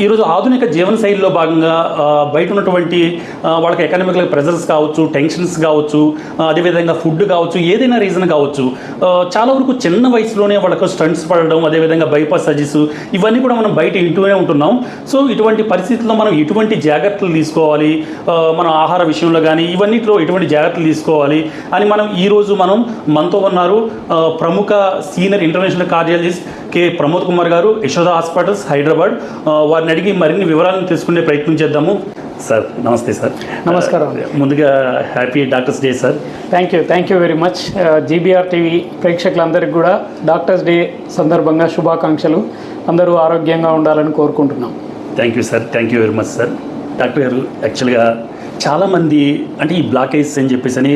ఈరోజు ఆధునిక జీవన శైలిలో భాగంగా బయట ఉన్నటువంటి వాళ్ళకి ఎకనామికల్ ప్రెజర్స్ కావచ్చు టెన్షన్స్ కావచ్చు అదేవిధంగా ఫుడ్ కావచ్చు ఏదైనా రీజన్ కావచ్చు చాలా వరకు చిన్న వయసులోనే వాళ్ళకు స్టంట్స్ పడడం అదేవిధంగా బైపాస్ సర్జరీస్ ఇవన్నీ కూడా మనం బయట ఇంటూనే ఉంటున్నాం. సో ఇటువంటి పరిస్థితుల్లో మనం ఎటువంటి జాగ్రత్తలు తీసుకోవాలి? మన ఆహార విషయంలో కానీ ఇవన్నిట్లో ఎటువంటి జాగ్రత్తలు తీసుకోవాలి? అని మనం ఈరోజు మనం మనతో ఉన్నారు ప్రముఖ senior international cardiologist K Pramod Kumar garu Yashoda hospitals Hyderabad. వారి వారిని అడిగి మరిన్ని వివరాలను తెలుసుకునే ప్రయత్నం చేద్దాము. సార్ నమస్తే సార్. నమస్కారం. ముందుగా happy doctors day sir. Thank you thank you very much. GBR TV ప్రేక్షకులందరికీ కూడా డాక్టర్స్ డే సందర్భంగా శుభాకాంక్షలు. అందరూ ఆరోగ్యంగా ఉండాలని కోరుకుంటున్నాం. Thank you sir thank you very much sir. Doctor garu యాక్చువల్గా చాలామంది అంటే ఈ బ్లాకేజ్ అని చెప్పేసి అని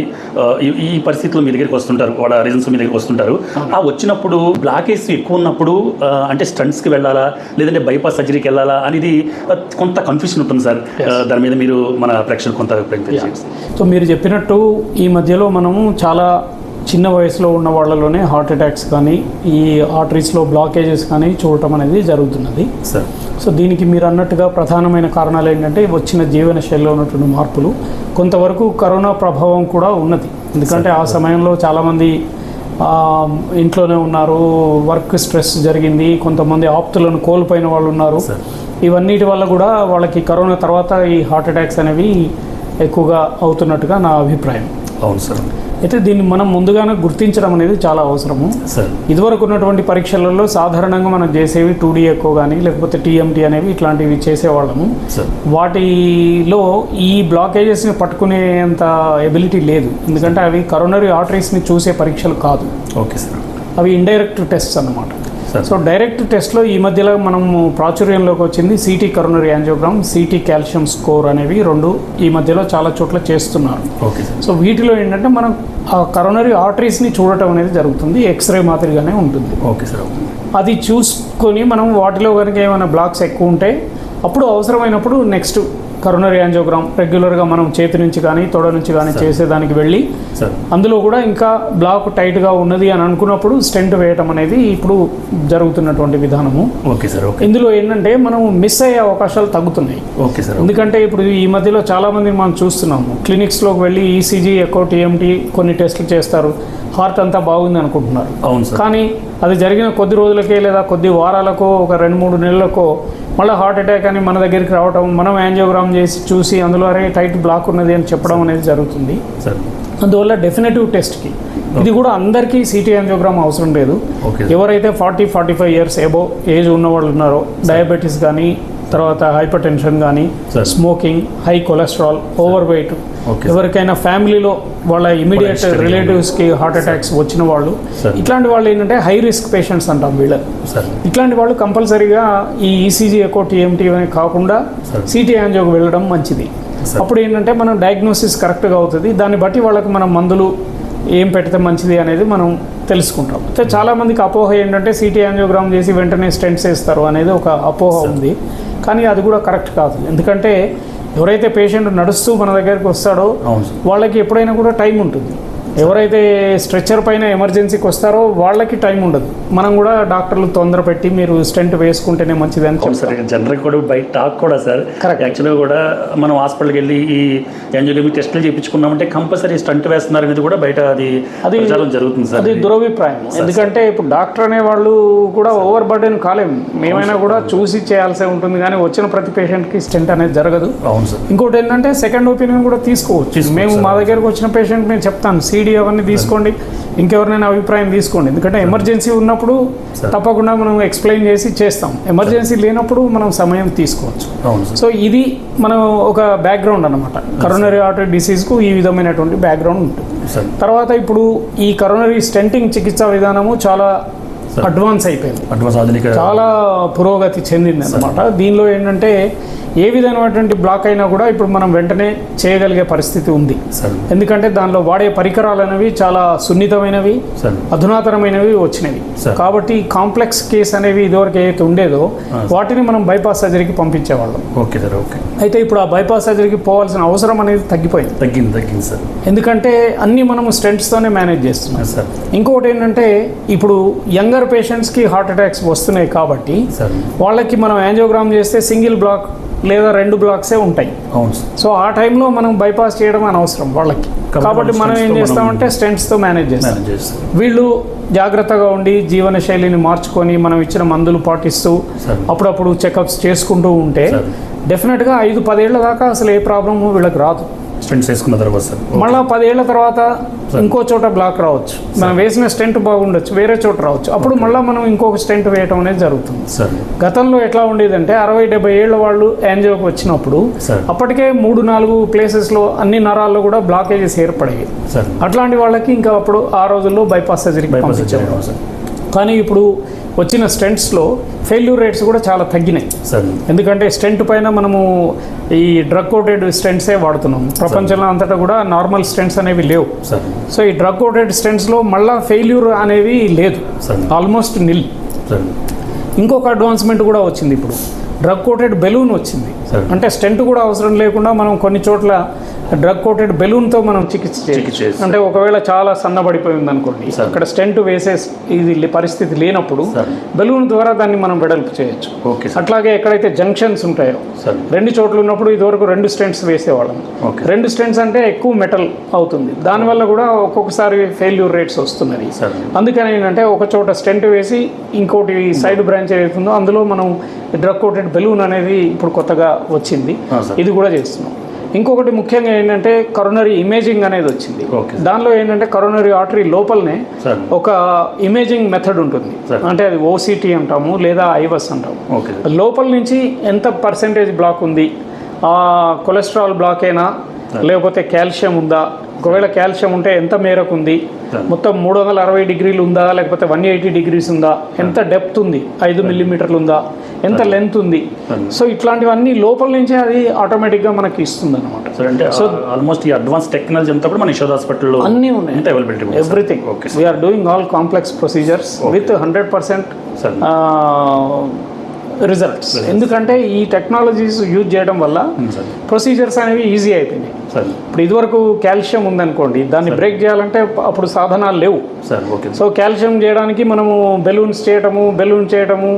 ఈ- పరిస్థితుల్లో మీ దగ్గరికి వస్తుంటారు వాళ్ళ రీజన్స్ మీ దగ్గరికి వస్తుంటారు. ఆ వచ్చినప్పుడు బ్లాకేజ్ ఎక్కువ ఉన్నప్పుడు అంటే స్టంట్స్కి వెళ్ళాలా లేదంటే బైపాస్ సర్జరీకి వెళ్ళాలా అనేది కొంత కన్ఫ్యూషన్ ఉంటుంది సార్. దాని మీద మీరు మన ప్రేక్షకులు కొంత సో మీరు చెప్పినట్టు ఈ మధ్యలో మనము చాలా చిన్న వయసులో ఉన్న వాళ్ళలోనే హార్ట్ అటాక్స్ కానీ ఈ ఆర్టరీస్లో బ్లాకేజెస్ కానీ చూడటం అనేది జరుగుతున్నది. సార్ సో దీనికి మీరు అన్నట్టుగా ప్రధానమైన కారణాలు ఏంటంటే వచ్చిన జీవన శైలిలో ఉన్నటువంటి మార్పులు. కొంతవరకు కరోనా ప్రభావం కూడా ఉన్నది. ఎందుకంటే ఆ సమయంలో చాలామంది ఇంట్లోనే ఉన్నారు వర్క్ స్ట్రెస్ జరిగింది కొంతమంది ఆప్తులను కోల్పోయిన వాళ్ళు ఉన్నారు. ఇవన్నిటి వల్ల కూడా వాళ్ళకి కరోనా తర్వాత ఈ హార్ట్ అటాక్స్ అనేవి ఎక్కువగా అవుతున్నట్టుగా నా అభిప్రాయం. అవును సార్. అయితే దీన్ని మనం ముందుగానే గుర్తించడం అనేది చాలా అవసరము. సార్ ఇదివరకు ఉన్నటువంటి పరీక్షలలో సాధారణంగా మనం చేసేవి టూ డీ ఎక్కువ కానీ లేకపోతే టీఎంటీ అనేవి ఇట్లాంటివి చేసేవాళ్ళము. వాటిలో ఈ బ్లాకేజెస్ని పట్టుకునేంత ఎబిలిటీ లేదు. ఎందుకంటే అవి కరోనరీ ఆర్టరీస్ని చూసే పరీక్షలు కాదు. ఓకే సార్ అవి ఇండైరెక్ట్ టెస్ట్స్ అన్నమాట. సో డైరెక్ట్ టెస్ట్లో ఈ మధ్యలో మనం ప్రాచుర్యంలోకి వచ్చింది CT coronary angiogram CT calcium score అనేవి రెండు ఈ మధ్యలో చాలా చోట్ల చేస్తున్నారు. Okay sir. సో వీటిలో ఏంటంటే మనం ఆ కరోనరీ ఆర్టరీస్ని చూడటం అనేది జరుగుతుంది ఎక్స్రే మాదిరిగానే ఉంటుంది. ఓకే సార్ అది చూసుకొని మనం వాటిలో కనుక ఏమైనా బ్లాక్స్ ఎక్కువ ఉంటే అప్పుడు అవసరమైనప్పుడు నెక్స్ట్ కరోనరీ యాంజియోగ్రామ్ రెగ్యులర్గా మనం చేతి నుంచి కానీ తొడ నుంచి కానీ చేసేదానికి వెళ్ళి సార్. అందులో కూడా ఇంకా బ్లాక్ టైట్గా ఉన్నది అని అనుకున్నప్పుడు స్టెంట్ వేయటం అనేది ఇప్పుడు జరుగుతున్నటువంటి విధానము. Okay sir okay. ఇందులో ఏంటంటే మనం మిస్ అయ్యే అవకాశాలు తగ్గుతున్నాయి. ఓకే సార్ ఎందుకంటే ఇప్పుడు ఈ మధ్యలో చాలామంది మనం చూస్తున్నాము. క్లినిక్స్లోకి వెళ్ళి ఈసీజీ ఎకో టీఎంటీ కొన్ని టెస్టులు చేస్తారు. హార్ట్ అంతా బాగుంది అనుకుంటున్నారు. అవును కానీ అది జరిగిన కొద్ది రోజులకే లేదా కొద్ది వారాలకో ఒక రెండు మూడు నెలలకో మళ్ళీ హార్ట్ అటాక్ అని మన దగ్గరికి రావడం మనం యాంజియోగ్రామ్ చేసి చూసి అందులో అరే టైట్ బ్లాక్ ఉన్నది అని చెప్పడం అనేది జరుగుతుంది. సార్. అందువల్ల డెఫినెటివ్ టెస్ట్కి ఇది కూడా అందరికీ సిటీ యాంజియోగ్రామ్ అవసరం లేదు. ఎవరైతే forty forty five years above age ఉన్న వాళ్ళు ఉన్నారో డయాబెటీస్ కానీ తర్వాత హైపర్ టెన్షన్ కానీ. Smoking high cholesterol overweight. ఎవరికైనా ఫ్యామిలీలో వాళ్ళ ఇమీడియట్ రిలేటివ్స్కి హార్ట్ అటాక్స్ వచ్చిన వాళ్ళు. ఇట్లాంటి వాళ్ళు ఏంటంటే హై రిస్క్ పేషెంట్స్ అంటాం వీళ్ళని. సార్ ఇట్లాంటి వాళ్ళు కంపల్సరీగా ఈ ఈసీజీ ఎకో టీఎంటీ అని కాకుండా. సిటీ యాంజియోకి వెళ్ళడం మంచిది. అప్పుడు ఏంటంటే మనం డయాగ్నోసిస్ కరెక్ట్గా అవుతుంది. దాన్ని బట్టి వాళ్ళకి మనం మందులు ఏం పెడితే మంచిది అనేది మనం తెలుసుకుంటాం. అయితే చాలామందికి అపోహ ఏంటంటే సిటీ యాంజియోగ్రామ్ చేసి వెంటనే స్టెంట్స్ వేస్తారు అనేది ఒక అపోహ ఉంది. కానీ అది కూడా కరెక్ట్ కాదు. ఎందుకంటే ఎవరైతే పేషెంట్ నడుస్తూ మన దగ్గరికి వస్తాడో వాళ్ళకి ఎప్పుడైనా కూడా టైం ఉంటుంది. ఎవరైతే స్ట్రెచ్చర్ పైన ఎమర్జెన్సీకి వస్తారో వాళ్ళకి టైం ఉండదు. మనం కూడా డాక్టర్లు తొందర పెట్టి మీరు స్టెంట్ వేసుకుంటేనే మంచిది అని సార్ జనరల్ కూడా బయట టాక్ కూడా సార్. Correct. యాక్చువల్గా కూడా మనం హాస్పిటల్కి వెళ్ళి ఈ యాంజియోగ్రమీ టెస్టులు చేయించుకున్నామంటే కంపల్సరీ స్టంట్ వేస్తున్నారు అనేది కూడా బయట అది అది జరుగుతుంది సార్. అది దురభిప్రాయం. ఎందుకంటే ఇప్పుడు డాక్టర్ అనే వాళ్ళు కూడా ఓవర్ బర్డెన్ కాలేము మేమైనా కూడా చూసి చేయాల్సి ఉంటుంది కానీ వచ్చిన ప్రతి పేషెంట్కి స్టెంట్ అనేది జరగదు. అవును సార్. ఇంకోటి ఏంటంటే సెకండ్ ఒపీనియన్ కూడా తీసుకోవచ్చు. మేము. మా దగ్గరకు వచ్చిన పేషెంట్ నేను చెప్తాను సీడీ అవన్నీ తీసుకోండి ఇంకెవరినైనా అభిప్రాయం తీసుకోండి. ఎందుకంటే ఎమర్జెన్సీ ఉన్నప్పుడు. తప్పకుండా మనం ఎక్స్ప్లెయిన్ చేసి చేస్తాం. ఎమర్జెన్సీ లేనప్పుడు మనం సమయం తీసుకోవచ్చు. సో ఇది మనం ఒక బ్యాక్గ్రౌండ్ అనమాట కరోనరీ ఆర్టరీ డిసీజ్కు ఈ విధమైనటువంటి బ్యాక్గ్రౌండ్ ఉంటుంది. తర్వాత ఇప్పుడు ఈ కరోనరీ స్టెంటింగ్ చికిత్సా విధానము చాలా. అడ్వాన్స్ అయిపోయింది. చాలా పురోగతి చెందింది అనమాట దీనిలో ఏంటంటే ఏ విధమైనటువంటి బ్లాక్ అయినా కూడా ఇప్పుడు మనం వెంటనే చేయగలిగే పరిస్థితి ఉంది. సార్. ఎందుకంటే దానిలో వాడే పరికరాలు అనేవి చాలా సున్నితమైనవి అధునాతనమైనవి వచ్చినవి. కాబట్టి కాంప్లెక్స్ కేస్ అనేవి ఇదివరకు ఏదైతే ఉండేదో. వాటిని మనం బైపాస్ సర్జరీకి పంపించేవాళ్ళం. Okay sir okay. అయితే ఇప్పుడు ఆ బైపాస్ సర్జరీకి పోవాల్సిన అవసరం అనేది తగ్గిపోయింది. తగ్గింది తగ్గింది సార్. ఎందుకంటే అన్నీ మనం స్టెంట్స్తోనే మేనేజ్ చేస్తున్నాం. సార్. ఇంకొకటి ఏంటంటే ఇప్పుడు యంగర్ పేషెంట్స్కి హార్ట్ అటాక్స్ వస్తున్నాయి కాబట్టి వాళ్ళకి మనం యాంజియోగ్రామ్ చేస్తే సింగిల్ బ్లాక్ లేదా రెండు బ్లాక్సే ఉంటాయి. అవును సో ఆ టైంలో మనం బైపాస్ చేయడం అనవసరం వాళ్ళకి. కాబట్టి మనం ఏం చేస్తామంటే స్టెంట్స్తో మేనేజ్ చేస్తాం. వీళ్ళు జాగ్రత్తగా ఉండి జీవన శైలిని మార్చుకొని మనం ఇచ్చిన మందులు పాటిస్తూ. అప్పుడప్పుడు చెకప్స్ చేసుకుంటూ ఉంటే. డెఫినెట్గా ఐదు పదేళ్ళ దాకా అసలు ఏ ప్రాబ్లము వీళ్ళకి రాదు. స్టెంట్స్ వేసుకున్న తర్వాత సార్. మళ్ళా పదేళ్ళ తర్వాత ఇంకో చోట బ్లాక్ రావచ్చు. మనం వేసిన స్టెంట్ బాగుండొచ్చు వేరే చోట రావచ్చు. అప్పుడు మళ్ళీ మనం ఇంకొక స్టెంట్ వేయటం అనేది జరుగుతుంది. సార్. గతంలో ఎట్లా ఉండేదంటే అరవై డెబ్బై ఏళ్ళ వాళ్ళు యాంజియోకి వచ్చినప్పుడు. అప్పటికే మూడు నాలుగు ప్లేసెస్లో అన్ని నరాల్లో కూడా బ్లాకేజెస్ ఏర్పడేవి. సార్. అట్లాంటి వాళ్ళకి ఇంకా అప్పుడు ఆ రోజుల్లో బైపాస్ సర్జరీకి పంపించేవారు. సార్ కానీ ఇప్పుడు వచ్చిన స్టెంట్స్లో ఫెయిల్యూర్ రేట్స్ కూడా చాలా తగ్గినాయి. సార్. ఎందుకంటే స్టెంట్ పైన మనము ఈ డ్రగ్ కోటెడ్ స్టెంట్సే వాడుతున్నాం. ప్రపంచంలో అంతటా కూడా నార్మల్ స్టెంట్స్ అనేవి లేవు. సార్. సో ఈ డ్రగ్ కోటెడ్ స్టెంట్స్లో మళ్ళా ఫెయిల్యూర్ అనేవి లేదు. సార్. Almost nil sir. ఇంకొక అడ్వాన్స్మెంట్ కూడా వచ్చింది ఇప్పుడు. డ్రగ్ కోటెడ్ బెలూన్ వచ్చింది. అంటే స్టెంట్ కూడా అవసరం లేకుండా మనం కొన్ని చోట్ల డ్రగ్ కోటెడ్ బెలూన్తో మనం చికిత్స చేయొచ్చు. అంటే ఒకవేళ చాలా సన్నబడిపోయింది అనుకోండి. అక్కడ స్టెంట్ వేసే ఇది పరిస్థితి లేనప్పుడు. బెలూన్ ద్వారా దాన్ని మనం వెడల్పు చేయొచ్చు. ఓకే అట్లాగే ఎక్కడైతే జంక్షన్స్ ఉంటాయో సార్. రెండు చోట్ల ఉన్నప్పుడు ఇదివరకు రెండు స్టెంట్స్ వేసేవాళ్ళం. ఓకే. రెండు స్టెంట్స్ అంటే ఎక్కువ మెటల్ అవుతుంది. దానివల్ల కూడా ఒక్కొక్కసారి ఫెయిల్యూర్ రేట్స్ వస్తున్నది. సార్. అందుకని ఏంటంటే ఒక చోట స్టెంట్ వేసి ఇంకోటి సైడ్ బ్రాంచ్ ఏదైతుందో అందులో మనం డ్రగ్ కోటెడ్ బెలూన్ అనేది ఇప్పుడు కొత్తగా వచ్చింది. ఇది కూడా చేస్తున్నాం. ఇంకొకటి ముఖ్యంగా ఏంటంటే కరోనరీ ఇమేజింగ్ అనేది వచ్చింది. దానిలో ఏంటంటే కరోనరీ ఆర్టరీ లోపలనే ఒక ఇమేజింగ్ మెథడ్ ఉంటుంది. అంటే అది ఓసిటీ అంటాము లేదా ఐవస్ అంటాము. లోపల నుంచి ఎంత పర్సెంటేజ్ బ్లాక్ ఉంది? ఆ కొలెస్ట్రాల్ బ్లాక్ అయినా లేకపోతే కాల్షియం ఉందా? ఒకవేళ కాల్షియం ఉంటే ఎంత మేరకు ఉంది. మొత్తం మూడు వందల అరవై డిగ్రీలు ఉందా? లేకపోతే వన్ ఎయిటీ డిగ్రీస్ ఉందా? ఎంత డెప్త్ ఉంది? ఐదు మిల్లీమీటర్లు ఉందా? ఎంత లెంత్ ఉంది. సో ఇట్లాంటివన్నీ లోపల నుంచే అది ఆటోమేటిక్గా మనకి ఇస్తుంది అనమాట అంటే ఆల్మోస్ట్ ఈ అడ్వాన్స్ టెక్నాలజీ అంతా కూడా మన యశోద హాస్పిటల్లో అన్నీ ఉన్నాయి. Availability everything okay we're doing all complex procedures with hundred percent results ఎందుకంటే ఈ టెక్నాలజీస్ యూజ్ చేయడం వల్ల ప్రొసీజర్స్ అనేవి ఈజీ అయిపోయినాయి. సార్ ఇప్పుడు ఇదివరకు కాల్షియం ఉందనుకోండి దాన్ని బ్రేక్ చేయాలంటే అప్పుడు సాధనాలు లేవు. సార్ ఓకే సో కాల్షియం చేయడానికి మనము బెలూన్స్ చేయటము బెలూన్ చేయటము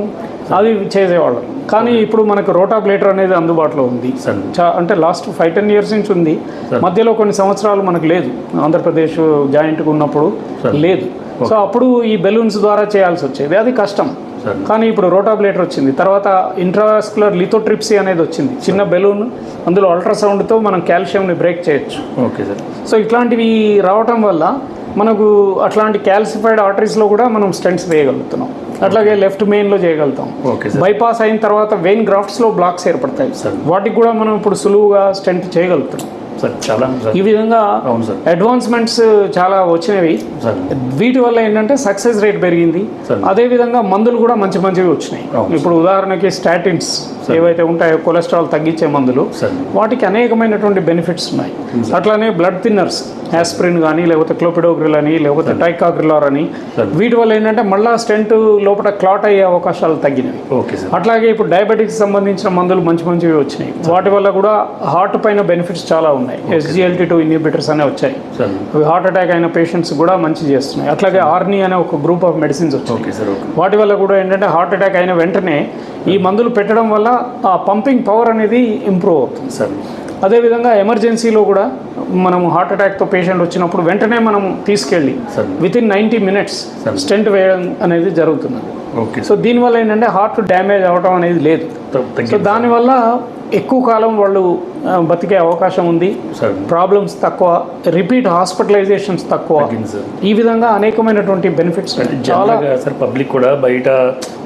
అది చేసేవాళ్ళం. కానీ ఇప్పుడు మనకు రోటాబ్లేటర్ అనేది అందుబాటులో ఉంది. అంటే లాస్ట్ ఫైవ్ టెన్ ఇయర్స్ నుంచి ఉంది. మధ్యలో కొన్ని సంవత్సరాలు మనకు లేదు. ఆంధ్రప్రదేశ్ జాయింట్గా ఉన్నప్పుడు. లేదు. సో అప్పుడు ఈ బెలూన్స్ ద్వారా చేయాల్సి వచ్చేది. అది కష్టం. కానీ ఇప్పుడు రోటాబ్లేటర్ వచ్చింది. తర్వాత ఇంట్రావాస్కులర్ లిథోట్రిప్సీ అనేది వచ్చింది. చిన్న బెలూన్ అందులో అల్ట్రాసౌండ్తో మనం కాల్షియంని బ్రేక్ చేయొచ్చు. Okay sir. సో ఇట్లాంటివి రావటం వల్ల మనకు అట్లాంటి క్యాల్సిఫైడ్ ఆర్టరీస్లో కూడా మనం స్టెంట్స్ వేయగలుగుతున్నాం. అట్లాగే లెఫ్ట్ మెయిన్లో చేయగలుగుతాం. Okay sir. బైపాస్ అయిన తర్వాత వెయిన్ గ్రాఫ్ట్స్లో బ్లాక్స్ ఏర్పడతాయి. Sir. వాటికి కూడా మనం ఇప్పుడు సులువుగా స్టెంట్ చేయగలుగుతున్నాం. సార్ చాలా ఈ విధంగా అడ్వాన్స్మెంట్స్ చాలా వచ్చినవి. వీటి వల్ల ఏంటంటే సక్సెస్ రేట్ పెరిగింది. అదే విధంగా మందులు కూడా మంచి మంచివి వచ్చినాయి. ఇప్పుడు ఉదాహరణకి స్టాటిన్స్ ఏవైతే ఉంటాయో కొలెస్ట్రాల్ తగ్గించే మందులు వాటికి అనేకమైనటువంటి బెనిఫిట్స్ ఉన్నాయి. అట్లానే బ్లడ్ థిన్నర్స్ ఆస్పిరిన్ కానీ లేకపోతే క్లోపిడోగ్రిల్ అని లేకపోతే టైకాగ్రిలార్ అని. వీటి వల్ల ఏంటంటే మళ్ళా స్టెంట్ లోపల క్లాట్ అయ్యే అవకాశాలు తగ్గినవి అట్లాగే ఇప్పుడు డయాబెటిక్స్ సంబంధించిన మందులు మంచి మంచివి వచ్చినాయి. వాటి వల్ల కూడా హార్ట్ పైన బెనిఫిట్స్ చాలా ఉన్నాయి. ఎస్జిఎల్టీ టూ ఇన్హిబిటర్స్ అనే వచ్చాయి. అవి హార్ట్ అటాక్ అయిన పేషెంట్స్ కూడా మంచి చేస్తున్నాయి. అట్లాగే ఆర్నీ అనే ఒక గ్రూప్ ఆఫ్ మెడిసిన్స్ వచ్చాయి. Okay sir okay. వాటి వల్ల కూడా ఏంటంటే హార్ట్ అటాక్ అయిన వెంటనే ఈ మందులు పెట్టడం వల్ల ఆ పంపింగ్ పవర్ అనేది ఇంప్రూవ్ అవుతుంది. సార్. అదేవిధంగా ఎమర్జెన్సీలో కూడా మనం హార్ట్ అటాక్తో పేషెంట్ వచ్చినప్పుడు వెంటనే మనం తీసుకెళ్ళి sir. Within ninety minutes. Stent వేయడం అనేది జరుగుతున్నది. ఓకే. సో దీనివల్ల ఏంటంటే హార్ట్ డ్యామేజ్ అవ్వడం అనేది లేదు. సో దానివల్ల ఎక్కువ కాలం వాళ్ళు బతికే అవకాశం ఉంది. ప్రాబ్లమ్స్ తక్కువ రిపీట్ హాస్పిటలైజేషన్స్ తక్కువ. ఈ విధంగా అనేకమైనటువంటి బెనిఫిట్స్ చాలా సార్ పబ్లిక్ కూడా బయట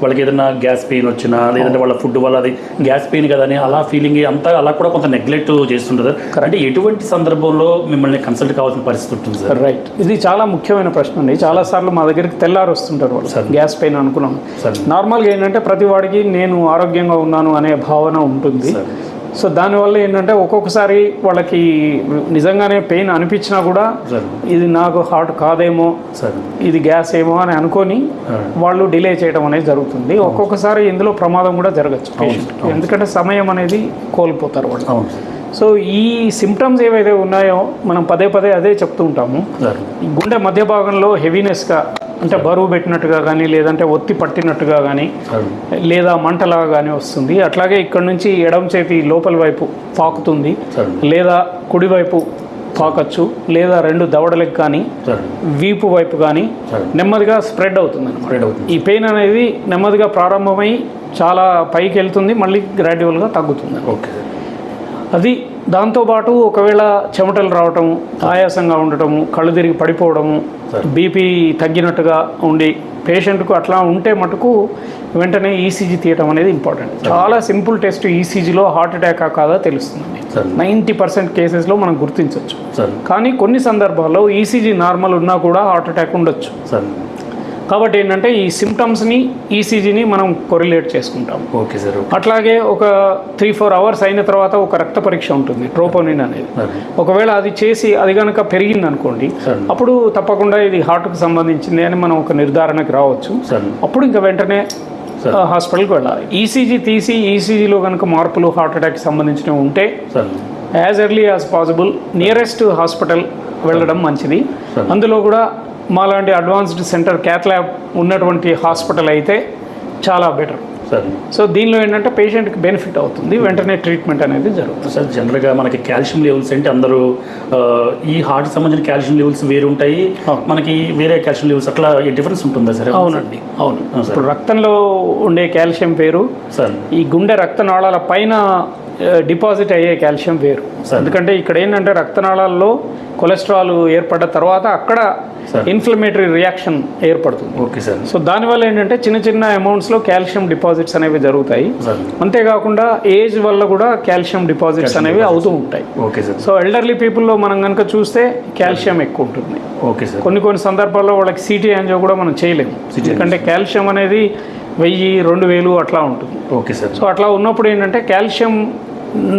వాళ్ళకి ఏదైనా గ్యాస్ పెయిన్ వచ్చినా లేదంటే వాళ్ళ ఫుడ్ వల్ల అది గ్యాస్ పెయిన్ కదా అని అలా ఫీలింగ్ అంతా అలా కూడా కొంత నెగ్లెక్ట్ చేస్తుంటారు అంటే ఎటువంటి సందర్భంలో మిమ్మల్ని కన్సల్ట్ కావాల్సిన పరిస్థితి ఉంటుంది సార్ రైట్ ఇది చాలా ముఖ్యమైన ప్రశ్న అండి. చాలా సార్లు మా దగ్గరికి తెల్లారు వస్తుంటారు వాళ్ళు. సరే. గ్యాస్ పెయిన్ అనుకున్నాం. సరే. నార్మల్గా ఏంటంటే ప్రతి వాడికి నేను ఆరోగ్యంగా ఉన్నాను అనే భావన ఉంటుంది. సో దానివల్ల ఏంటంటే ఒక్కొక్కసారి వాళ్ళకి నిజంగానే పెయిన్ అనిపించినా కూడా ఇది నాకు హార్ట్ కాదేమో ఇది గ్యాస్ ఏమో అని అనుకొని వాళ్ళు డిలే చేయడం అనేది జరుగుతుంది. ఒక్కొక్కసారి ఇందులో ప్రమాదం కూడా జరగచ్చు ఎందుకంటే సమయం అనేది కోల్పోతారు వాళ్ళు. సో ఈ సిమ్టమ్స్ ఏవైతే ఉన్నాయో మనం పదే పదే అదే చెప్తూ ఉంటాము. గుండె మధ్య భాగంలో హెవీనెస్గా అంటే బరువు పెట్టినట్టుగా కానీ లేదంటే ఒత్తి పట్టినట్టుగా కానీ లేదా మంటలాగా కానీ వస్తుంది. అట్లాగే ఇక్కడ నుంచి ఎడమ చేతి లోపల వైపు పాకుతుంది. లేదా కుడివైపు పాకచ్చు. లేదా రెండు దవడలకు కానీ వీపు వైపు కానీ నెమ్మదిగా స్ప్రెడ్ అవుతుంది స్ప్రెడ్ అవుతుంది. ఈ పెయిన్ అనేది నెమ్మదిగా ప్రారంభమై చాలా పైకి వెళ్తుంది. మళ్ళీ గ్రాడ్యువల్గా తగ్గుతుంది. ఓకే. అది దాంతోపాటు ఒకవేళ చెమటలు రావటం ఆయాసంగా ఉండటము కళ్ళు తిరిగి పడిపోవడము. బీపీ తగ్గినట్టుగా ఉండి పేషెంట్కు అట్లా ఉంటే మటుకు వెంటనే ఈసీజీ తీయటం అనేది ఇంపార్టెంట్. చాలా సింపుల్ టెస్ట్ ఈసీజీలో హార్ట్ అటాక్ కాదా తెలుస్తుంది. సార్. నైంటీ పర్సెంట్ కేసెస్లో మనం గుర్తించవచ్చు కానీ కొన్ని సందర్భాల్లో ఈసీజీ నార్మల్ ఉన్నా కూడా హార్ట్ అటాక్ ఉండొచ్చు. కాబట్టి ఏంటంటే ఈ సిమ్టమ్స్ని ఈసీజీని మనం కొరిలేట్ చేసుకుంటాం. ఓకే సార్ అట్లాగే ఒక త్రీ ఫోర్ అవర్స్ అయిన తర్వాత ఒక రక్త పరీక్ష ఉంటుంది ట్రోపోనిన్ అనేది. ఒకవేళ అది చేసి అది కనుక పెరిగింది అనుకోండి అప్పుడు తప్పకుండా ఇది హార్ట్కి సంబంధించింది అని మనం ఒక నిర్ధారణకు రావచ్చు. అప్పుడు ఇంకా వెంటనే హాస్పిటల్కి వెళ్ళాలి. ఈసీజీ తీసి ఈసీజీలో కనుక మార్పులు హార్ట్ అటాక్ సంబంధించినవి ఉంటే as early as possible nearest hospital వెళ్ళడం మంచిది. అందులో కూడా మాలాంటి అడ్వాన్స్డ్ సెంటర్ క్యాత్ ల్యాబ్ ఉన్నటువంటి హాస్పిటల్ అయితే చాలా బెటర్. సార్. సో దీనిలో ఏంటంటే పేషెంట్కి బెనిఫిట్ అవుతుంది వెంటనే ట్రీట్మెంట్ అనేది జరుగుతుంది. సార్ జనరల్గా మనకి కాల్షియం లెవెల్స్ అంటే అందరూ ఈ హార్ట్ సంబంధించిన కాల్షియం లెవెల్స్ వేరు ఉంటాయి. మనకి వేరే కాల్షియం లెవెల్స్ అట్లా డిఫరెన్స్ ఉంటుందా సార్? అవునండి అవును. ఇప్పుడు రక్తంలో ఉండే కాల్షియం పేరు సార్. ఈ గుండె రక్తనాళాల పైన డిపాజిట్ అయ్యే కాల్షియం వేరు. ఎందుకంటే ఇక్కడ ఏంటంటే రక్తనాళాల్లో కొలెస్ట్రాల్ ఏర్పడ్డ తర్వాత అక్కడ. ఇన్ఫ్లమేటరీ రియాక్షన్ ఏర్పడుతుంది. Okay sir. సో దానివల్ల ఏంటంటే చిన్న చిన్న అమౌంట్స్లో కాల్షియం డిపాజిట్స్ అనేవి జరుగుతాయి. అంతేకాకుండా ఏజ్ వల్ల కూడా కాల్షియం డిపాజిట్స్ అనేవి. అవుతూ ఉంటాయి. Okay sir. సో ఎల్డర్లీ పీపుల్లో మనం కనుక చూస్తే కాల్షియం ఎక్కువ ఉంటుంది. Okay sir. కొన్ని కొన్ని సందర్భాల్లో వాళ్ళకి సిటీ యాంజియో కూడా మనం చేయలేము. ఎందుకంటే కాల్షియం అనేది వెయ్యి రెండు వేలు అట్లా ఉంటుంది. Okay sir. సో అట్లా ఉన్నప్పుడు ఏంటంటే కాల్షియం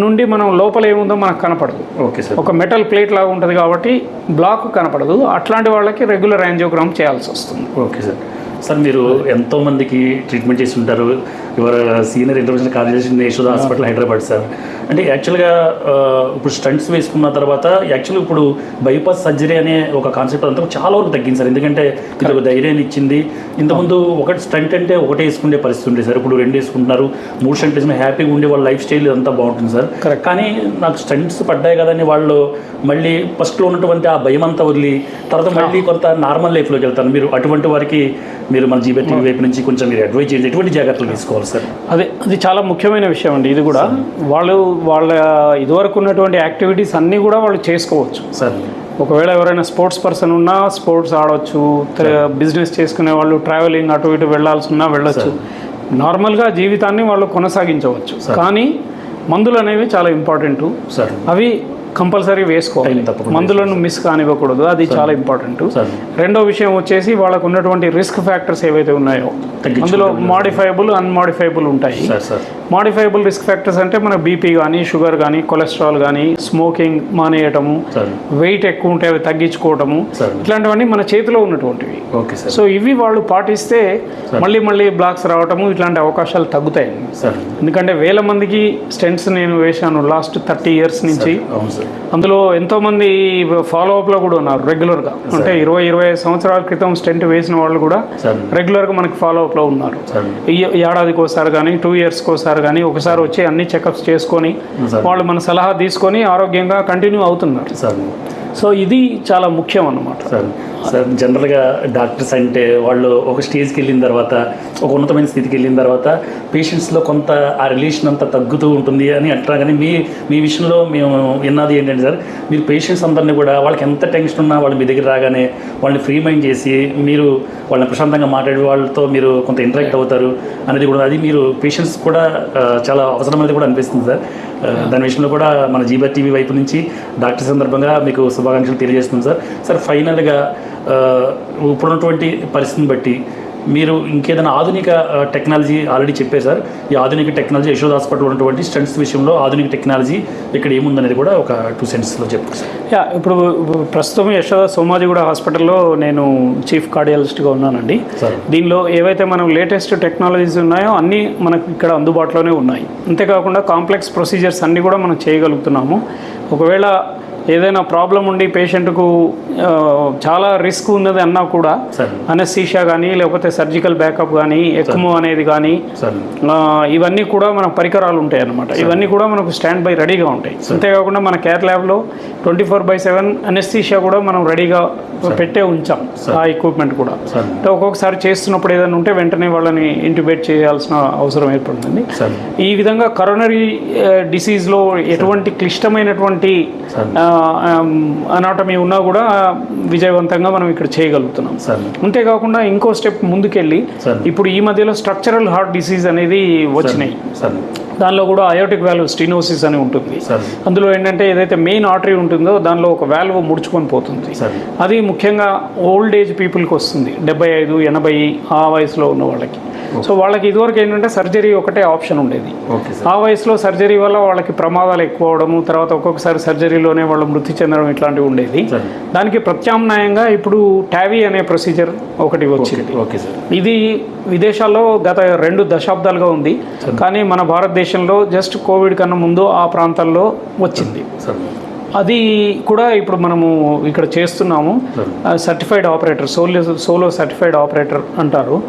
నుండి మనం లోపల ఏముందో మనకు కనపడదు. Okay sir. ఒక మెటల్ ప్లేట్ లాగా ఉంటుంది కాబట్టి బ్లాక్ కనపడదు. అట్లాంటి వాళ్ళకి రెగ్యులర్ యాంజియోగ్రామ్ చేయాల్సి వస్తుంది. Okay sir. సార్ మీరు ఎంతో మందికి ట్రీట్మెంట్ చేసి ఉంటారు. Your senior international college Yashoda hospital Hyderabad sir అంటే యాక్చువల్గా ఆ, ఇప్పుడు స్టంట్స్ వేసుకున్న తర్వాత యాక్చువల్లీ ఇప్పుడు బైపాస్ సర్జరీ అనే ఒక కాన్సెప్ట్ అంతా చాలా వరకు తగ్గింది సార్ ఎందుకంటే ఇది ఒక ధైర్యాన్ని ఇచ్చింది. ఇంతకుముందు ఒకటి స్టంట్ అంటే ఒకటే వేసుకునే పరిస్థితి ఉండేది సార్ ఇప్పుడు రెండు వేసుకుంటున్నారు. మూడు స్టంట్ వేసుకుని హ్యాపీగా ఉండే వాళ్ళ లైఫ్ స్టైల్ అంతా బాగుంటుంది సార్. కానీ నాకు స్టంట్స్ పడ్డాయి కదని వాళ్ళు మళ్ళీ ఫస్ట్లో ఉన్నటువంటి ఆ భయం అంతా వదిలి తర్వాత మళ్ళీ కొంత నార్మల్ లైఫ్లోకి వెళ్తారు. మీరు అటువంటి వారికి మీరు మన జీబెట్ వైపు నుంచి కొంచెం మీరు అడ్వైజ్ చేయండి. ఎటువంటి జాగ్రత్తలు తీసుకోవాలి? సార్. అదే అది చాలా ముఖ్యమైన విషయం అండి ఇది కూడా. వాళ్ళు వాళ్ళ ఇదివరకు ఉన్నటువంటి యాక్టివిటీస్ అన్నీ కూడా వాళ్ళు చేసుకోవచ్చు. సార్. ఒకవేళ ఎవరైనా స్పోర్ట్స్ పర్సన్ ఉన్నా స్పోర్ట్స్ ఆడవచ్చు బిజినెస్ చేసుకునే వాళ్ళు ట్రావెలింగ్ అటు ఇటు వెళ్ళాల్సి ఉన్నా వెళ్ళొచ్చు నార్మల్గా జీవితాన్ని వాళ్ళు కొనసాగించవచ్చు. కానీ మందులు అనేవి చాలా ఇంపార్టెంట్. సార్. అవి కంపల్సరీ వేసుకోవాలి మందులను మిస్ కానివ్వకూడదు అది చాలా ఇంపార్టెంట్. రెండో విషయం వచ్చేసి వాళ్ళకు ఉన్నటువంటి రిస్క్ ఫ్యాక్టర్స్ ఏవైతే ఉన్నాయో అందులో మాడిఫైబుల్ అన్మాడిఫైబుల్ ఉంటాయి. మాడిఫైబుల్ రిస్క్ ఫ్యాక్టర్స్ అంటే మన బీపీ కానీ షుగర్ కానీ కొలెస్ట్రాల్ కానీ స్మోకింగ్ మానేయటము వెయిట్ ఎక్కువ ఉంటే అవి తగ్గించుకోవటము ఇట్లాంటివన్నీ మన చేతిలో ఉన్నటువంటివి. సో ఇవి వాళ్ళు పాటిస్తే మళ్ళీ మళ్ళీ బ్లాక్స్ రావటము ఇట్లాంటి అవకాశాలు తగ్గుతాయి. ఎందుకంటే వేల మందికి స్టెంట్స్ నేను వేశాను లాస్ట్ థర్టీ ఇయర్స్ నుంచి. సార్ అందులో ఎంతోమంది ఫాలో అప్లో కూడా ఉన్నారు రెగ్యులర్గా అంటే ఇరవై ఇరవై సంవత్సరాల క్రితం స్టెంట్ వేసిన వాళ్ళు కూడా రెగ్యులర్గా మనకి ఫాలో అప్లో ఉన్నారు. ఏడాదికి ఒకసారి కానీ టూ ఇయర్స్కి ఒకసారి కానీ ఒకసారి వచ్చి అన్ని చెకప్స్ చేసుకొని వాళ్ళు మన సలహా తీసుకొని ఆరోగ్యంగా కంటిన్యూ అవుతున్నారు. సో ఇది చాలా ముఖ్యం అన్నమాట. సార్ సార్ జనరల్గా డాక్టర్స్ అంటే వాళ్ళు ఒక స్టేజ్కి వెళ్ళిన తర్వాత ఒక ఉన్నతమైన స్థితికి వెళ్ళిన తర్వాత పేషెంట్స్లో కొంత ఆ రిలేషన్ అంతా తగ్గుతూ ఉంటుంది అని అంటారు కానీ మీ మీ విషయంలో మేము విన్నది ఏంటంటే సార్ మీరు పేషెంట్స్ అందరినీ కూడా వాళ్ళకి ఎంత టెన్షన్ ఉన్నా వాళ్ళు మీ దగ్గర రాగానే వాళ్ళని ఫ్రీ మైండ్ చేసి మీరు వాళ్ళని ప్రశాంతంగా మాట్లాడే వాళ్ళతో మీరు కొంత ఇంటరాక్ట్ అవుతారు అనేది కూడా అది మీరు పేషెంట్స్ కూడా చాలా అవసరం అనేది కూడా అనిపిస్తుంది సార్. దాని విషయంలో కూడా మన జీబా టీవీ వైపు నుంచి డాక్టర్ సందర్భంగా మీకు శుభాకాంక్షలు తెలియజేస్తున్నాం సార్. సార్ ఫైనల్గా ఇప్పుడున్నటువంటి పరిస్థితిని బట్టి మీరు ఇంకేదైనా ఆధునిక టెక్నాలజీ ఆల్రెడీ చెప్పారు సార్. ఈ ఆధునిక టెక్నాలజీ యశోద హాస్పిటల్ ఉన్నటువంటి స్టంట్స్ విషయంలో ఆధునిక టెక్నాలజీ ఇక్కడ ఏముందనేది కూడా ఒక టూ సెంటెన్స్లో చెప్పారు సార్. యా ఇప్పుడు ప్రస్తుతం యశోద సోమాజిగూడ హాస్పిటల్లో నేను చీఫ్ కార్డియాలజిస్ట్గా ఉన్నానండి. దీనిలో ఏవైతే మనం లేటెస్ట్ టెక్నాలజీస్ ఉన్నాయో అన్నీ మనకు ఇక్కడ అందుబాటులోనే ఉన్నాయి. అంతేకాకుండా కాంప్లెక్స్ ప్రొసీజర్స్ అన్నీ కూడా మనం చేయగలుగుతున్నాము. ఒకవేళ ఏదైనా ప్రాబ్లం ఉండి పేషెంట్కు చాలా రిస్క్ ఉన్నది అన్నా కూడా అనెస్థీషియా కానీ లేకపోతే సర్జికల్ బ్యాకప్ కానీ ఎక్మో అనేది కానీ ఇవన్నీ కూడా మన పరికరాలు ఉంటాయి అన్నమాట. ఇవన్నీ కూడా మనకు స్టాండ్ బై రెడీగా ఉంటాయి. అంతేకాకుండా మన కేర్ ల్యాబ్లో twenty four by seven anaesthesia కూడా మనం రెడీగా పెట్టే ఉంచాం ఆ ఎక్విప్మెంట్ కూడా. ఒక్కొక్కసారి చేస్తున్నప్పుడు ఏదైనా ఉంటే వెంటనే వాళ్ళని ఇంటిబేట్ చేయాల్సిన అవసరం ఏర్పడుతుంది. ఈ విధంగా కరోనరీ డిసీజ్లో ఎటువంటి క్లిష్టమైనటువంటి అనాటమీ ఉన్నా కూడా విజయవంతంగా మనం ఇక్కడ చేయగలుగుతున్నాం. సార్. అంతేకాకుండా ఇంకో స్టెప్ ముందుకెళ్ళి ఇప్పుడు ఈ మధ్యలో స్ట్రక్చరల్ హార్ట్ డిసీజ్ అనేది వచ్చినాయి. సార్. దానిలో కూడా అయోటిక్ వాల్వ్ స్టీనోసిస్ అని ఉంటుంది. అందులో ఏంటంటే ఏదైతే మెయిన్ ఆర్టరీ ఉంటుందో దానిలో ఒక వాల్వ్ ముడుచుకొని పోతుంది. అది ముఖ్యంగా ఓల్డ్ ఏజ్ పీపుల్కి వస్తుంది. డెబ్బై ఐదు ఎనభై ఆ వయసులో ఉన్న వాళ్ళకి. సో వాళ్ళకి ఇదివరకు ఏంటంటే సర్జరీ ఒకటే ఆప్షన్ ఉండేది. ఆ వయసులో సర్జరీ వల్ల వాళ్ళకి ప్రమాదాలు ఎక్కువ అవడము తర్వాత ఒక్కొక్కసారి సర్జరీలోనే వాళ్ళు మృతి చెందడం ఇట్లాంటివి ఉండేది. దానికి ప్రత్యామ్నాయంగా ఇప్పుడు టావీ అనే ప్రొసీజర్ ఒకటి వచ్చింది. ఇది విదేశాల్లో గత రెండు దశాబ్దాలుగా ఉంది. కానీ మన భారతదేశంలో జస్ట్ కోవిడ్ కన్నా ముందు ఆ ప్రాంతాల్లో వచ్చింది. అది కూడా ఇప్పుడు మనము ఇక్కడ చేస్తున్నాము. Sir. Certified operator solo solo certified operator అంటారు.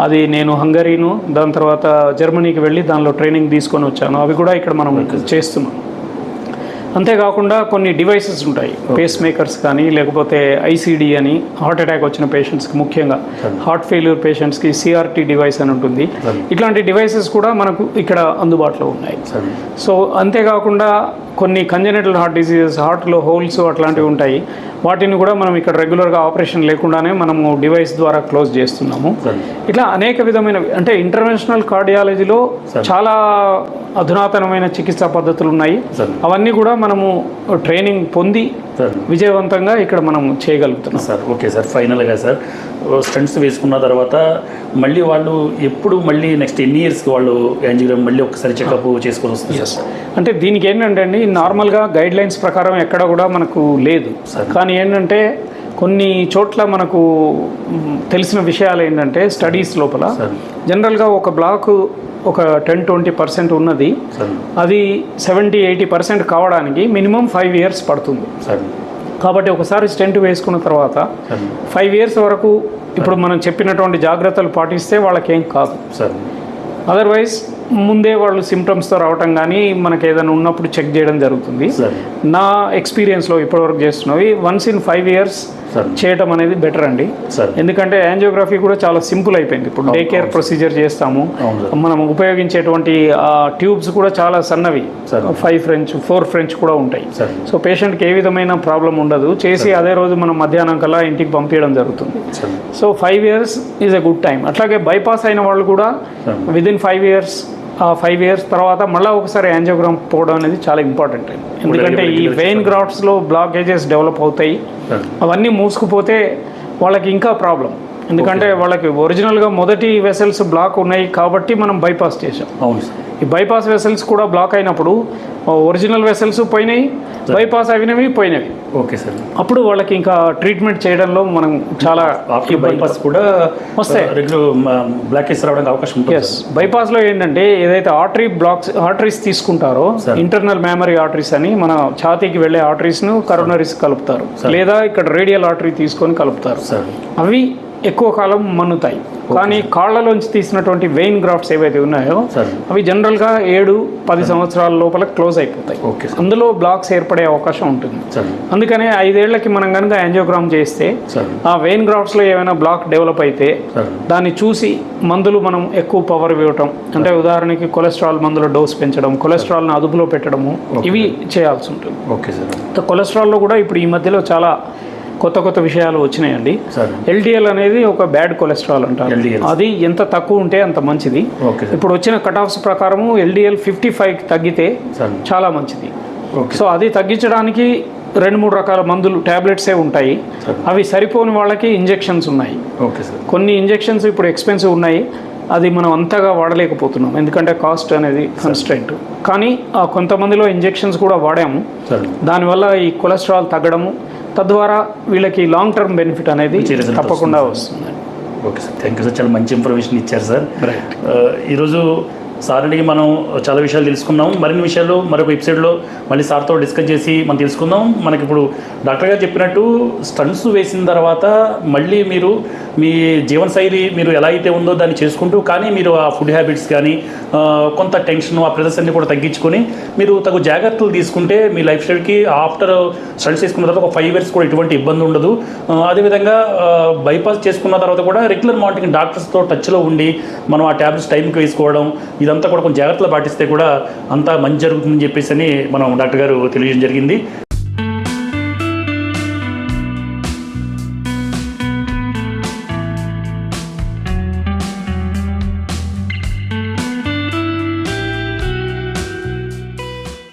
అది నేను హంగరీను దాని తర్వాత జర్మనీకి వెళ్ళి దానిలో ట్రైనింగ్ తీసుకొని వచ్చాను. అవి కూడా ఇక్కడ మనం చేస్తున్నాం. అంతేకాకుండా కొన్ని డివైసెస్ ఉంటాయి. పేస్ మేకర్స్ కానీ లేకపోతే ఐసీడీ అని హార్ట్ అటాక్ వచ్చిన పేషెంట్స్కి ముఖ్యంగా. హార్ట్ ఫెయిల్యూర్ పేషెంట్స్కి సిఆర్టీ డివైస్ అని ఉంటుంది. ఇట్లాంటి డివైసెస్ కూడా మనకు ఇక్కడ అందుబాటులో ఉన్నాయి. సో అంతేకాకుండా కొన్ని కంజనెటల్ హార్ట్ డిసీజెస్ హార్ట్లో హోల్స్ అట్లాంటివి ఉంటాయి. వాటిని కూడా మనం ఇక్కడ రెగ్యులర్గా ఆపరేషన్ లేకుండానే మనము డివైస్ ద్వారా క్లోజ్ చేస్తున్నాము. ఇట్లా అనేక విధమైన అంటే ఇంటర్వెన్షనల్ కార్డియాలజీలో. చాలా అధునాతనమైన చికిత్సా పద్ధతులు ఉన్నాయి. అవన్నీ కూడా మనము ట్రైనింగ్ పొంది సార్. విజయవంతంగా ఇక్కడ మనం చేయగలుగుతున్నాం. సార్ ఓకే సార్ ఫైనల్గా సార్ స్టంట్స్ వేసుకున్న తర్వాత మళ్ళీ వాళ్ళు ఎప్పుడు మళ్ళీ నెక్స్ట్ ఎన్ని ఇయర్స్కి వాళ్ళు యాంజియోగ్రామ్ మళ్ళీ ఒకసారి చెకప్ చేసుకొని వస్తుంది సార్ అంటే దీనికి ఏంటంటే అండి నార్మల్గా గైడ్ లైన్స్ ప్రకారం ఎక్కడ కూడా మనకు లేదు. Sir. కానీ ఏంటంటే కొన్ని చోట్ల మనకు తెలిసిన విషయాలు ఏంటంటే స్టడీస్ లోపల సార్. జనరల్గా ఒక బ్లాక్ ఒక టెన్ ట్వంటీ పర్సెంట్ ఉన్నది. అది సెవెంటీ ఎయిటీ పర్సెంట్ కావడానికి మినిమం ఫైవ్ ఇయర్స్ పడుతుంది. సార్. కాబట్టి ఒకసారి స్టెంట్ వేసుకున్న తర్వాత ఫైవ్ ఇయర్స్ వరకు ఇప్పుడు మనం చెప్పినటువంటి జాగ్రత్తలు పాటిస్తే వాళ్ళకేం కాదు. సార్. అదర్వైజ్ ముందే వాళ్ళు సిమ్టమ్స్తో రావటం కానీ మనకి ఏదైనా ఉన్నప్పుడు చెక్ చేయడం జరుగుతుంది. నా ఎక్స్పీరియన్స్లో ఇప్పటివరకు చేస్తున్నవి వన్స్ ఇన్ ఫైవ్ ఇయర్స్ చేయటం అనేది బెటర్ అండి. ఎందుకంటే యాంజియోగ్రఫీ కూడా చాలా సింపుల్ అయిపోయింది. ఇప్పుడు డే కేర్ ప్రొసీజర్ చేస్తాము. మనం ఉపయోగించేటువంటి ట్యూబ్స్ కూడా చాలా సన్నవి. ఫైవ్ ఫ్రెంచ్ ఫోర్ ఫ్రెంచ్ కూడా ఉంటాయి. సో పేషెంట్కి ఏ విధమైన ప్రాబ్లం ఉండదు. చేసి అదే రోజు మనం మధ్యాహ్నం కల్లా ఇంటికి పంపించడం జరుగుతుంది. So five years is a good time అట్లాగే బైపాస్ అయిన వాళ్ళు కూడా sir. Within five years five years తర్వాత మళ్ళీ ఒకసారి యాంజియోగ్రామ్ పోవడం అనేది చాలా ఇంపార్టెంట్ ఎందుకంటే ఈ వెయిన్ గ్రాఫ్ట్స్లో బ్లాకేజెస్ డెవలప్ అవుతాయి. అవన్నీ మూసుకుపోతే వాళ్ళకి ఇంకా ప్రాబ్లం ఎందుకంటే వాళ్ళకి ఒరిజినల్గా మొదటి వెసల్స్ బ్లాక్ ఉన్నాయి కాబట్టి మనం బైపాస్ చేసాం అవును సార్. ఈ బైపాస్ వెసల్స్ కూడా బ్లాక్ అయినప్పుడు ఒరిజినల్ వెసల్స్ పోయినాయి బైపాస్ అయినవి పోయినవి. ఓకే సార్ అప్పుడు వాళ్ళకి ఇంకా ట్రీట్మెంట్ చేయడంలో మనం చాలా బైపాస్ కూడా వస్తాయి. బ్లాకేజ్ రావడానికి అవకాశం ఉంటుంది ఎస్ బైపాస్లో ఏంటంటే ఏదైతే ఆర్టరీ బ్లాక్స్ ఆర్టరీస్ తీసుకుంటారో. ఇంటర్నల్ మెమరీ ఆర్టరీస్ అని మన ఛాతీకి వెళ్ళే ఆర్టరీస్ను కరోనరీస్ కలుపుతారు. లేదా ఇక్కడ రేడియల్ ఆర్టరీ తీసుకొని కలుపుతారు. సార్ అవి ఎక్కువ కాలం మన్నుతాయి. కానీ కాళ్ళలోంచి తీసినటువంటి వెయిన్ గ్రాఫ్ట్స్ ఏవైతే ఉన్నాయో అవి జనరల్గా ఏడు పది సంవత్సరాల లోపల క్లోజ్ అయిపోతాయి. అందులో బ్లాక్స్ ఏర్పడే అవకాశం ఉంటుంది. అందుకనే ఐదేళ్ళకి మనం కనుక యాంజియోగ్రామ్ చేస్తే ఆ వెయిన్ గ్రాఫ్ట్స్లో ఏమైనా బ్లాక్ డెవలప్ అయితే దాన్ని చూసి మందులు మనం ఎక్కువ పవర్ ఇవ్వటం అంటే ఉదాహరణకి కొలెస్ట్రాల్ మందుల డోస్ పెంచడం కొలెస్ట్రాల్ని అదుపులో పెట్టడము ఇవి చేయాల్సి ఉంటుంది. Okay sir. సో కొలెస్ట్రాల్లో కూడా ఇప్పుడు ఈ మధ్యలో చాలా కొత్త కొత్త విషయాలు వచ్చినాయండి. ఎల్డిఎల్ అనేది ఒక బ్యాడ్ కొలెస్ట్రాల్ అంటారు. అది ఎంత తక్కువ ఉంటే అంత మంచిది. ఇప్పుడు వచ్చిన కట్ ఆఫ్స్ ప్రకారము ఎల్డిఎల్ ఫిఫ్టీ ఫైవ్ తగ్గితే చాలా మంచిది. ఓకే. సో అది తగ్గించడానికి రెండు మూడు రకాల మందులు ట్యాబ్లెట్సే ఉంటాయి. అవి సరిపోని వాళ్ళకి ఇంజెక్షన్స్ ఉన్నాయి. Okay sir. కొన్ని ఇంజెక్షన్స్ ఇప్పుడు ఎక్స్పెన్సివ్ ఉన్నాయి. అది మనం అంతగా వాడలేకపోతున్నాం. ఎందుకంటే కాస్ట్ అనేది కన్స్ట్రెంట్ కానీ కొంతమందిలో ఇంజెక్షన్స్ కూడా వాడాము. దానివల్ల ఈ కొలెస్ట్రాల్ తగ్గడము తద్వారా వీళ్ళకి లాంగ్ టర్మ్ బెనిఫిట్ అనేది తప్పకుండా వస్తుంది okay sir. Thank you sir. చాలా మంచి ఇన్ఫర్మేషన్ ఇచ్చారు సార్. ఈరోజు సార్ అడిగి మనం చాలా విషయాలు తెలుసుకున్నాం. మరిన్ని విషయాలు మరొక ఎపిసోడ్లో మళ్ళీ సార్తో డిస్కస్ చేసి మనం తెలుసుకుందాం. మనకి ఇప్పుడు డాక్టర్ గారు చెప్పినట్టు స్టంట్స్ వేసిన తర్వాత మళ్ళీ మీరు మీ జీవనశైలి మీరు ఎలా అయితే ఉందో దాన్ని చేసుకుంటూ కానీ మీరు ఆ ఫుడ్ హ్యాబిట్స్ కానీ కొంత టెన్షన్ ఆ ప్రెజర్స్ అన్ని కూడా తగ్గించుకొని మీరు తగు జాగ్రత్తలు తీసుకుంటే మీ లైఫ్ స్టైల్కి ఆఫ్టర్ స్టడీస్ చేసుకున్న తర్వాత ఒక ఫైవ్ ఇయర్స్ కూడా ఎటువంటి ఇబ్బంది ఉండదు. అదేవిధంగా బైపాస్ చేసుకున్న తర్వాత కూడా రెగ్యులర్ మార్నింగ్ డాక్టర్స్తో టచ్లో ఉండి మనం ఆ ట్యాబ్లెట్స్ టైంకి వేసుకోవడం ఇదంతా కూడా కొంచెం జాగ్రత్తలు పాటిస్తే కూడా అంతా మంచి జరుగుతుందని చెప్పేసి అని మనం డాక్టర్ గారు తెలియజేయడం జరిగింది.